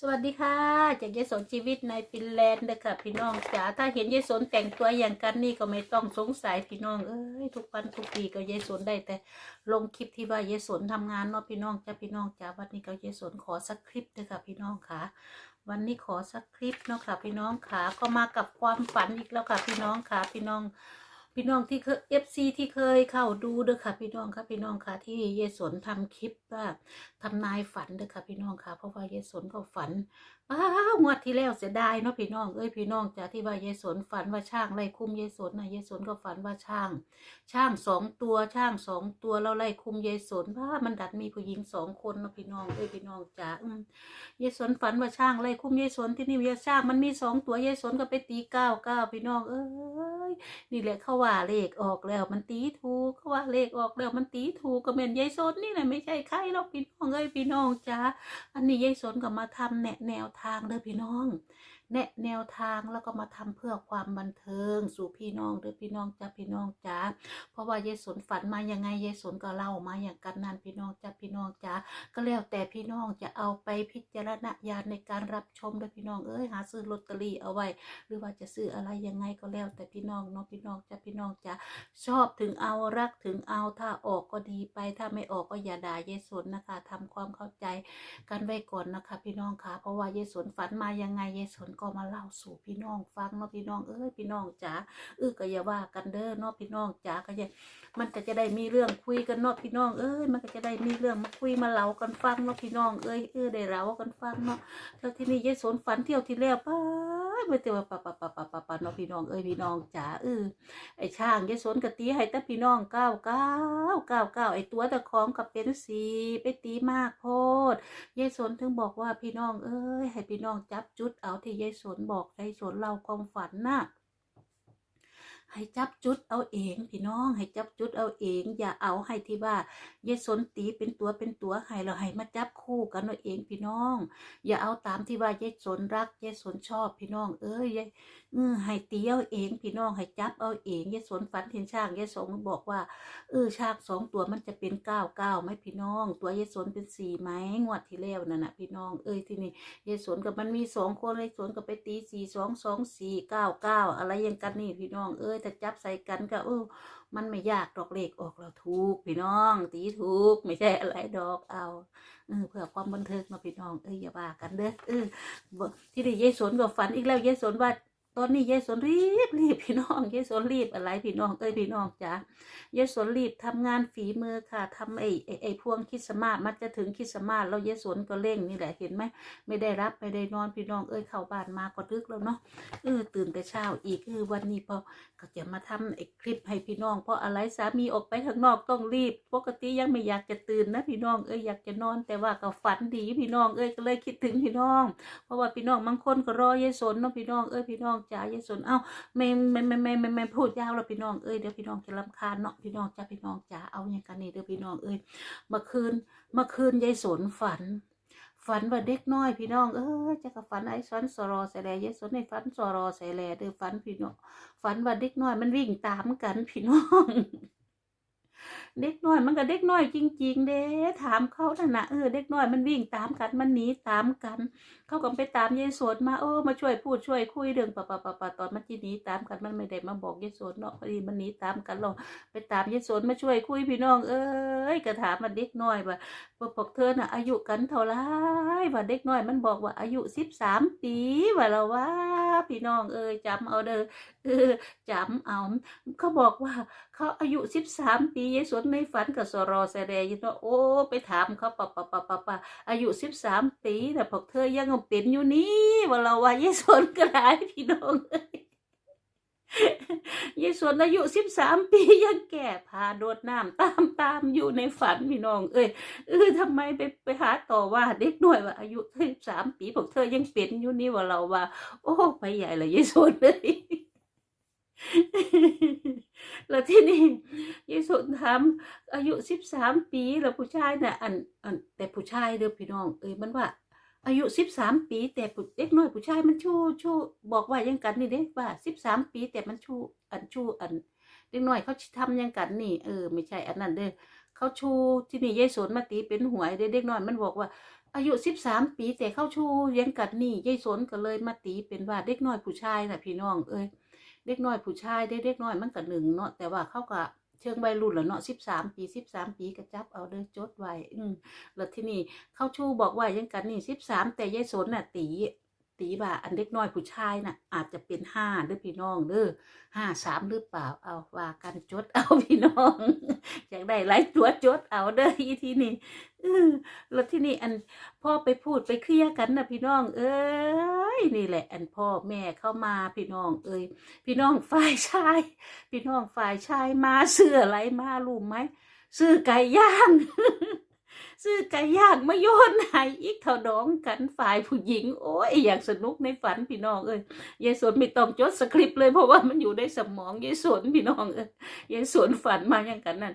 สวัสดีค่ะ จากยายสนชีวิตในฟินแลนด์เด้อค่ะ พี่น้องจ๋าถ้าเห็นยายสนแต่งตัวอย่างกันนี่ก็ไม่ต้องสงสัยพี่น้องเอ้ยทุกวันทุกปีก็ยายสนได้แต่ลงคลิปที่ว่ายายสนทำงานเนาะพี่น้องจ้าพี่น้องจ๋าวันนี้ก็ยายสนขอสักคลิปเด้อค่ะ พี่น้องค่ะ วันนี้ขอสักคลิปเนาะค่ะ พี่น้องค่ะก็มากับความฝันอีกแล้วค่ะ พี่น้องค่ะ พี่น้อง พี่น้องที่เคยเอฟซีที่เคยเข้าดูเด้อค่ะ พี่น้องค่ะพี่น้องค่ะที่เยสนทำคลิปว่าทำนายฝันเด้อค่ะพี่น้องค่ะเพราะว่าเยายสนก็ฝันอ้าวงวดที่แล้วเสียดายเนาะพี่น้องเอ้ยพี่น้องจากที่ว่าเยายสนฝันว่าช่างไล่คุ้มเยายสนนะเยายสนก็ฝันว่าช่าง ช่างสองตัวช่างสองตัวแล้วไล่คุ้มเยายสนว่ามันดัดมีผู้หญิงสองคนเนาะพี่น้องเอ้ยพี่น้องจ๋าอืมยายสนฝันว่าช่างไล่คุ้มยายสนที่นี่ยายช่างมันมีสองตัวยายสนก็ไปตีเก้าเก้าพี่น้องเอ้ยนี่แหละเขาว่าเลขออกแล้ว มันตีถูกเขาว่าเลขออกแล้วมันตีถูกก็เหมือนยายสนนี่แหละไม่ใช่ใครหรอกพี่น้องเอ้ยพี่น้องจ้าอันนี้ยายสนก็มาทำแนแนวทางเด้อพี่น้อง แนะแนวทางแล้วก็มาทำเพื่อความบันเทิง สู่พี่น้องเด้อพี่น้องจ้าพี่น้องจ้าเพราะว่ายายสนฝันมายังไงยายสนก็เล่ามาอย่างกันนั่นพี่น้องจ้าพี่น้องจ้าก็แล้วแต่พี่น้องจะเอาไปพิจารณญาณในการรับชมด้วยพี่น้องเอ้ยหาซื้อลอตเตอรี่เอาไว้ หรือว่าจะซื้ออะไรยังไงก็แล้วแต่พี่น้องเนาะพี่น้องจะพี่น้องจะชอบถึงเอารักถึงเอาถ้าออกก็ดีไป ถ้าไม่ออกก็อย่าด่าเยายสนนะคะทำความเข้าใจกันไว้ก่อนนะคะ พี่น้องคะเพราะว่าเยายสนฝันมายังไงเยายสนก็มาเล่าสู่พี่น้องฟังเนาะพี่น้องเอ้ยพี่น้องจ๋าเออก็อย่าว่ากันเด้อเนาะพี่น้องจ๋าก็อย่ามันก็จะได้มีเรื่องคุยกันเนาะพี่น้องเอ้ยมันก็จะได้มีเรื่องมาคุยมาเล่ากันฟังเนาะพี่น้องเอ้ยเออได้เล่ากันฟังเนาะแล้วที่นี่ยายสนฝันเที่ยวที่แล้วป้า ไม่เจอปะปะปะปะปะปะน้องพี่น้องเอ้ยพี่น้องจ๋าเออไอช่างยายสนกะตีให้แต่พี่น้องเก้าเก้าเก้าเก้าไอตัวตะของกับเป็นสีไปตีมากโพดยายสนถึงบอกว่าพี่น้องเอ้ยให้พี่น้องจับจุดเอาที่ยายสนบอกยายสนเล่าความฝันน่ะ ให้จับจุดเอาเองพี่น้อง ให้จับจุดเอาเอง อย่าเอาให้ที่ว่ายายสนตีเป็นตัวเป็นตัวให้เราให้มาจับคู่กันเอาเองพี่น้อง อย่าเอาตามที่ว่ายายสนรักยายสนชอบพี่น้อง เอ้ยยาย เออให้ตีเอาเอง พี่น้องให้จับเอาเองยายสนฝันเห็นช้างยายสนบอกว่าเออช้างสองตัวมันจะเป็นเก้าเก้าไหมพี่น้อง ตัวยายสนเป็นสี่ไหมงวดที่แล้วนั่นนะพี่น้องเอ้ยที่นี่ยายสนกับมันมีสองคนยายสนกับไปตีสี่สองสองสี่เก้าเก้าอะไรยังกันนี่พี่น้องเอ้ยแต่จับใส่กันก็เออมันไม่ยากดอกเลขออกเราถูกพี่น้อง ตีถูกไม่ใช่อะไรดอกเอาเออเพื่อความบันเทิงมาพี่น้องเอ้ยอย่าว่ากันเด้อเออที่นี่ยายสนก็ฝันอีกแล้วยายสนว่า ตอนนี้ยายสนรีบรีบพี่น้องยายสนรีบอะไรพี่น้องเอ้ยพี่น้องจ้ายายสนรีบทำงานฝีมือค่ะทำไอ้ไอ้ไอ้พวงคิดสมาสมันจะถึงคิดสมาสแล้วยายสนก็เร่งนี่แหละเห็นไหมไม่ได้รับไม่ได้นอนพี่น้องเอ้ยเข้าบ้านมาก็ดึกแล้วเนาะเออตื่นแต่เช้าอีกคือวันนี้พอก็จะมาทำไอ้คลิปให้พี่น้อง เพราะอะไรสามีออกไปข้างนอกต้องรีบ ปกติยังไม่อยากจะตื่นนะพี่น้องเอ้ยอยากจะนอน แต่ว่าก็ฝันดีพี่น้องเอ้ยก็เลยคิดถึงพี่น้อง เพราะว่าพี่น้องบางคนก็รอยายสนเนาะพี่น้องเอ้ยพี่น้องจ๋ายายสนเอ้าไม่ไม่ไม่ไม่ไม่ไม่พูดยาวแล้วพี่น้องเอ้ยเดี๋ยวพี่น้องจะรำคาญเนาะพี่น้องจ้าพี่น้องจ๋าเอาอย่างกันนี่เดี๋ยวพี่น้องเอ้ยเมื่อคืนเมื่อคืนยายสนฝัน ฝันว่าเด็กน้อยพี่น้องเออจะกับฝันไอ้สันสรอใส่แลยายสนในฝันสรอใส่แลเดือฝันพี่น้องฝันว่าเด็กน้อยมันวิ่งตามกันพี่น้อง เด็กน้อยมันก็เด็กน้อยจริง ๆ เด้ถามเขาน่ะนะเออเด็กน้อยมันวิ่งตามกันมันหนีตามกัน เขาก็ไปตามยายสนมาเออมาช่วยพูดช่วยคุยเรื่องปะปะปะปะตอนมันจีหนีตามกันมันไม่ได้มาบอกยายสนเนาะพอดีมันหนีตามกันเราไปตามยายสนมาช่วยคุยพี่น้อง เอ้ยก็ถามมันเด็กน้อยว่าว่าพวกเธอน่ะ อายุกันเท่าไรว่าเด็กน้อยมันบอกว่าอายุสิบสามปีว่าเราว่าพี่น้องเอ้ยจำเอาเด้อ จำเอาเขาบอกว่าเขาอายุสิบสามปียายสวนในฝันกับสรอแสดงยู่เนาโอ้ไปถามเขาปะปะปะปะปะอายุสิบสามปีแต่พวกเธอยังเป็นอยู่นี่ว่าเราว่ายายสวนก็ได้พี่น้องเอ้ยยายสวนอายุสิบสามปียังแก่พาโดดน้ำตามตามอยู่ในฝันพี่น้อง เอ้ยเออทำไมไปไปหาต่อว่าเด็กหน้อยว่าอายุสิบสามปีพวกเธอยังเป็นอยู่นี่ว่าเราว่า โอ้ไปใหญ่เลยยายสวนเลย แล้วที่นี่ยายสนถามอายุสิบสามปีแล้วผู้ชายน่ะอันอันแต่ผู้ชายเด้อพี่น้อง เอ้ยมันว่า อายุสิบสามปี แต่เด็กน้อยผู้ชายมันชู้ชู้บอกว่ายังกันนี่เด้ว่าสิบสามปี แต่มันชู้อันชู้อันเด็กน้อยเขาทำยังกันนี่เออไม่ใช่อันนั้นเด้อเขาชูที่นี่ยายสนมาตีเป็นหวยเด็กน้อยมันบอกว่าอายุสิบสามปีแต่เข้าชูเลี้ยงกัดนี่ยายสนก็เลยมาตีเป็นว่าเด็กน้อยผู้ชายน่ะพี่น้องเอ้ย เด็กน้อยผู้ชายได้เด็กน้อยมันก็หนึ่งเนาะแต่ว่าเขาก็เชิงใบรุ่นแล้วเนาะสิบสามปีสิบสามปีกระจับเอาเด้อจดไว้อืมแล้วที่นี่เข้าชูบอกว่ายังกันนี่สิบสามแต่ยายสนน่ะตี ตีว่าอันเด็กน้อยผู้ชายน่ะ อาจจะเป็นห้าเด้อพี่น้องเด้อห้าสามหรือเปล่าเอาว่ากันจดเอาพี่น้องอยากได้หลายตัวจดเอาเด้ออีที่นี่อือแล้วที่นี่อันพ่อไปพูดไปเคลียร์กันนะพี่น้อง เอ้ยนี่แหละ อันพ่อแม่เข้ามาพี่น้อง เอ้ยพี่น้องฝ่ายชาย พี่น้องฝ่ายชายมาเสื้ออะไรมารู้ไหมซื้อไก่ย่าง ซื้อไก่ย่างมาโยนให้อีกเขาดองกันฝ่ายผู้หญิง โอ้ยอยากสนุกในฝันพี่น้องเอ้ยยายสวนไม่ต้องจดสคริปต์เลยเพราะว่ามันอยู่ในสมองยายสวนพี่น้องเอ้ยยายสวนฝันมาอย่างกันนั่น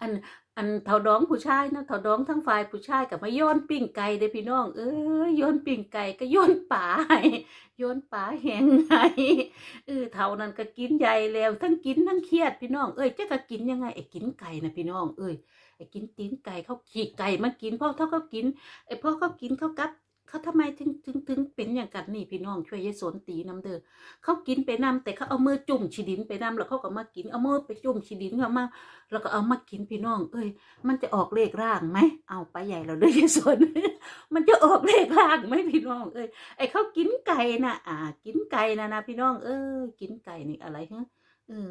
อันอันเถาดองผู้ชายนะเถาดองทั้งฝ่ายผู้ชายกับมาโยนปิ้งไก่เด้พี่น้อง เอ้ยโยนปิ้งไก่ก็โยนป่าให้โยนป่าแหงให้เออเท่านั้นก็กินใหญ่แล้ว ทั้งกินทั้งเครียดพี่น้อง เอ้ยจะก็กินยังไงไอ้กินไก่นะพี่น้อง เอ้ย ไอ้กินตีนไก่เขาขี่ไก่มากินพราะถ้าเขากินไอ้พอเขากินเขากับเขาทำไมถึงถึงถึงเป็นอย่างกันนี่พี่น้องช่วยยายสนตีน้ำเด้อเขากินไปน้ำแต่เขาเอามือจุ่มฉีดินไปน้ำแล้วเขาก็มากินเอามือไปจุ่มฉีดินเขามาแล้วก็เอามากินพี่น้อง เอ้ย มันจะออกเลขร่างไหมเอาไปใหญ่เราเลยยายสนมันจะออกเลขร่างไหมพี่น้อง เอ้ยไอ้เขากินไก่น่ะอ่า กินไก่นะนะพี่น้อง เอ้ยกินไก่นี่อะไรฮะเออ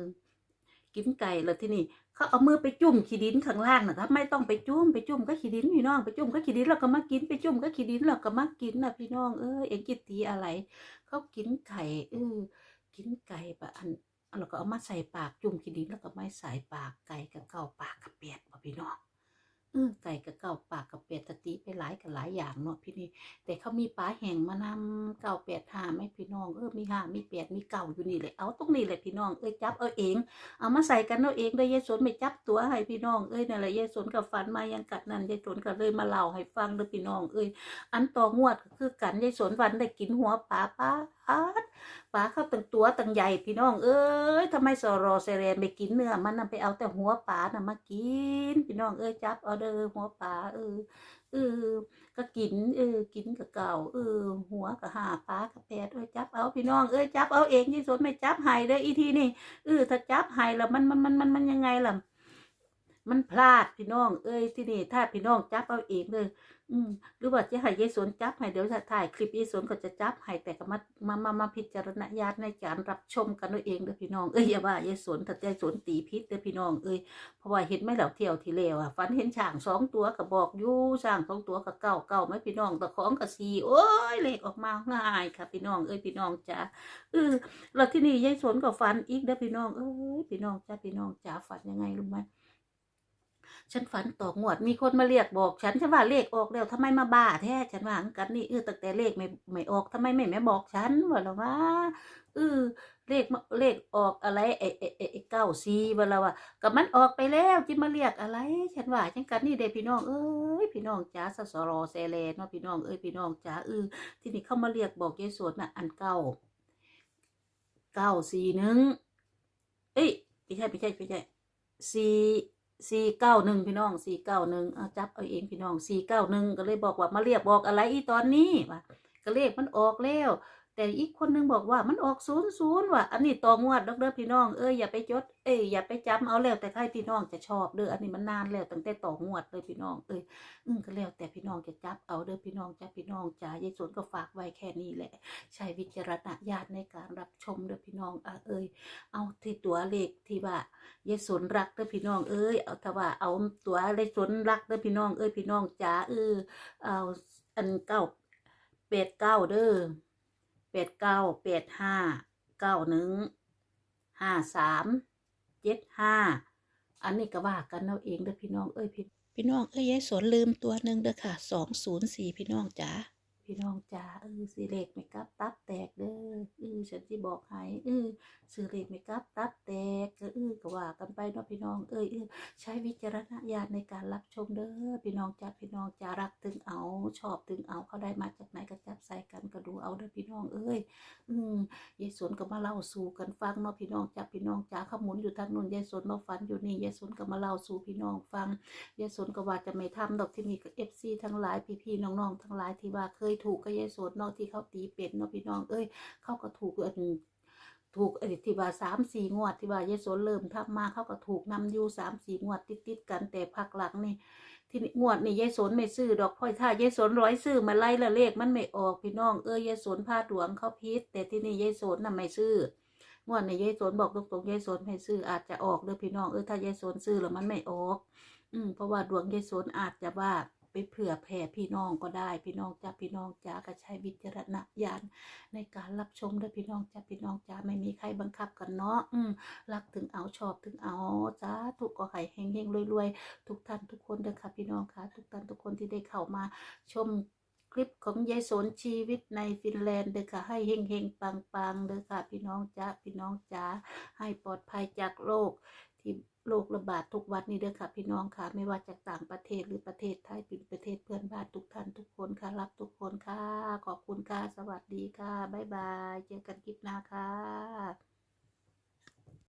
กินไก่แล้วที่นี่เขาเอามือไปจุ่มขี้ดินข้างล่างนะครับไม่ต้องไปจุ่มไปจุ่มก็ขี้ดินพี่น้องไปจุ่มก็ขี้ดินเราก็มากินไปจุ่มก็ขี้ดินเราก็มากินนะพี่น้องเออเอ็งกินตีอะไรเขากินไก่เออกินไก่ปะอันเราก็เอามาใส่ปากจุ่มขี้ดินแล้วก็ไม่ใส่ปากไก่กับเข้าปากกับเป็ดป่พี่น้อง เออไก่กับเก่าปากกับเป็ดตติไปหลายกับหลายอย่างเนาะพี่นี่แต่เขามีปลาแห้งมานำเก่าเป็ดหาไม่พี่น้องเออมีหามีเป็ดมีเก่าอยู่นี่เลยเอาตรงนี้เลยพี่น้องเอ้ยจับเอาเอง เอามาใส่กันเอาเองได้ยายสนไม่จับตัวให้พี่น้องเอ้ยนั่นแหละยายสนกับฝันมายังกัดนั่นยายสนก็เลยมาเล่าให้ฟังเด้อพี่น้องเอ้ยอันต่องวดก็คือกันยายสนวันได้กินหัวปลาป้าดปลาเข้าตั้งตัวตั้งใหญ่พี่น้อง เอ้ยทำไมสรอเซเรนไปกินเนื้อมันน่ะไปเอาแต่หัวปลาน่ะมากิน พี่น้องเอ้ยจับเอาเด้อหัวปลาเออเออก็กินเออกินกับเก่าเออหัวกับหาปลากับแพดเอ้ยจับเอาพี่น้องเอ้ยจับเอาเองยายสนไม่จับให้เด้ออีทีนี่เออถ้าจับให้แล้วมันมันมันมันมันยังไงล่ะ มันพลาดพี่น้อง เอ้ยที่นี่ถ้าพี่น้องจับเอาเองเลยอืมหรือว่าจะให้ยายสวนจับให้เดี๋ยวถ้าถ่ายคลิปยายสวนก็จะจับให้แต่ก็มามามามาพิจารณญาณในการรับชมกันด้วยเองเด้อพี่น้องเอ้ยอย่าว่ายายสวนถ้ายายสวนตีพิษเด้อพี่น้องเอ้ยเพราะว่าเห็นไหม่เหล่าเที่ยวที่เลวอะฝันเห็นช้างสองตัวก็บบอกยู่ช้างสองตัวก็เก่าเก่าไหมพี่น้องตะของก็สีโอ้ยเลขออกมาง่ายค่ะ พี่น้องเอ้ยพี่น้องจ้าเออแล้วที่นี่ยายสนก็ฝันอีกเด้อพี่น้องเอ้ยพี่น้องจ้าพี่น้องจ๋าฝันยังไงรู้ไหม ฉันฝันต่องวด มีคนมาเรียกบอก ฉันฉันว่าเลขออกแล้วทำไมมาบ้าแท้ฉันว่างั้นกันนี่เออตั้งแต่เลขไม่ไม่ออกทำไมไม่แม่บอกฉันว่าหรอวะเออเลขเลขออกอะไรไอ้ไอ้ไอ้เก้าซีว่าเราว่ากับมันออกไปแล้วจิมาเรียกอะไร ฉันว่าจังกันนี่เด้พี่น้องเอ้ยพี่น้องจ้าสสรอแซเลเนาะพี่น้องเอ้ยพี่น้องจ้าเออที่นี่เข้ามาเรียกบอกยายสวนน่ะอันเก้าเก้าสี่หนึ่งเอ้ยไม่ใช่ไม่ใช่ไม่ใช่สี่ สี่เก้าหนึ่งพี่น้องสี่เก้าหนึ่งเอาจับเอาเองพี่น้องสี่เก้าหนึ่งก็เลยบอกว่ามาเรียกบอกอะไรอีตอนนี้ว่ะก็เลขมันออกแล้ว แต่อีกคนนึงบอกว่ามันออกศูนย์ศูนย์ว่ะอันนี้ต่องวดดอกเด้อพี่น้องเอ้ยอย่าไปจดเอ้ยอย่าไปจำเอาแล้วแต่ใครพี่น้องจะชอบเด้ออันนี้มันนานแล้วตั้งแต่ต่องวดเลยพี่น้องเอ้ยอืมก็แล้วแต่พี่น้องจะจับเอาเด้อพี่น้องจ้าพี่น้องจ้ายายสวนก็ฝากไว้แค่นี้แหละใช้วิจารณญาณในการรับชมเด้อพี่น้องอะเอ้ยเอาที่ตัวเลขที่ว่ายายสวนรักเด้อพี่น้องเอ้ยเอาถ้าว่าเอาตัวเลขสวนรักเด้อพี่น้องเอ้ยพี่น้องจ๋าเออเอาอันเก้าเป็ดเก้าเด้อ แปดเก้าเป็ดห้าเก้าหนึ่งห้าสามเจ็ดห้าอันนี้ก็ว่ากันเอาเองเด้อพี่น้องเอ้ยพี่พี่น้องเอ้ยยายสนลืมตัวหนึ่งเด้อค่ะสองศูนย์สี่พี่น้องจ๋า พี่น้องจ๋าเออซื้อเลขไม่กลับตับแตกเด้อเออฉันที่บอกให้เออซื้อเลขไม่กลับตับแตกก็เออก็ว่ากันไปเนาะพี่น้องเอ้ยเออใช้วิจารณญาณในการรับชมเด้อพี่น้องจ๋าพี่น้องจ๋ารักถึงเอา ชอบถึงเอาเขาได้มาจากไหนก็จับใส่กันก็ดูเอาเด้อพี่น้องเอ้ยอืมยายสนก็มาเล่าสู่กันฟังเนาะพี่น้องจ๋าพี่น้องจ๋าขมุนอยู่ทางนู้นยายสนมาฝันอยู่นี่ยายสนก็มาเล่าสู่พี่น้องฟังยายสนก็ว่าจะไม่ทำดอกที่นี่ก็เอฟซีทั้งหลายพี่ๆน้องๆทั้งหลายที่ว่าเคยถูกก็ยายสนเนาะที่เขาตีเป็ดเนาะพี่น้อง เอ้ยเขาก็ถูกอันถูกอ้ที่ว่าสามสี่งวดที่ว่ายายสนเริ่มทำมาเขาก็ถูกนำอยู่สามสี่งวดติดๆกันแต่พักหลังนี่ที่งวดนี่ยายสนไม่ซื้อดอกพ่อยถ้ายายสนร้อยซื้อมาไล่ละเลขมันไม่ออกพี่น้องเอ้ยยายสนพาดหวงเขาพิษแต่ที่นี่ยายสนน่ะไม่ซื้องวดในยายสนบอกตรงๆยายสนให้ซื้ออาจจะออกเด้อพี่น้องเออถ้ายายสนซื้อแล้วมันไม่ออก อืมเพราะว่าดวงยายสนอาจจะว่า ไปเผื่อแผ่พี่น้องก็ได้ พี่น้องจ้าพี่น้องจ้าก็ใช้วิจารณญาณในการรับชมด้วยพี่น้องจ้าพี่น้องจ้าไม่มีใครบังคับกันเนาะอืมรักถึงเอาชอบถึงเอาจ้าถูกก็ให้เฮงเฮงรวยๆ ทุกท่านทุกคนเด้อค่ะพี่น้องค่ะทุกท่านทุกคนที่ได้เข้ามาชมคลิปของยายสนชีวิตในฟินแลนด์เด้อค่ะ ให้เฮงเฮงปังปังๆเด้อค่ะ พี่น้องจ้าพี่น้องจ้าให้ปลอดภัยจากโรค ที่โรคระบาดทุกวัดนี่เด้อค่ะ พี่น้องค่ะ ไม่ว่าจากต่างประเทศหรือประเทศไทยเป็นประเทศเพื่อนบ้านทุกท่านทุกคนค่ะ รับทุกคนค่ะ ขอบคุณค่ะ สวัสดีค่ะ บ๊ายบาย เจอกันคลิปหน้าค่ะ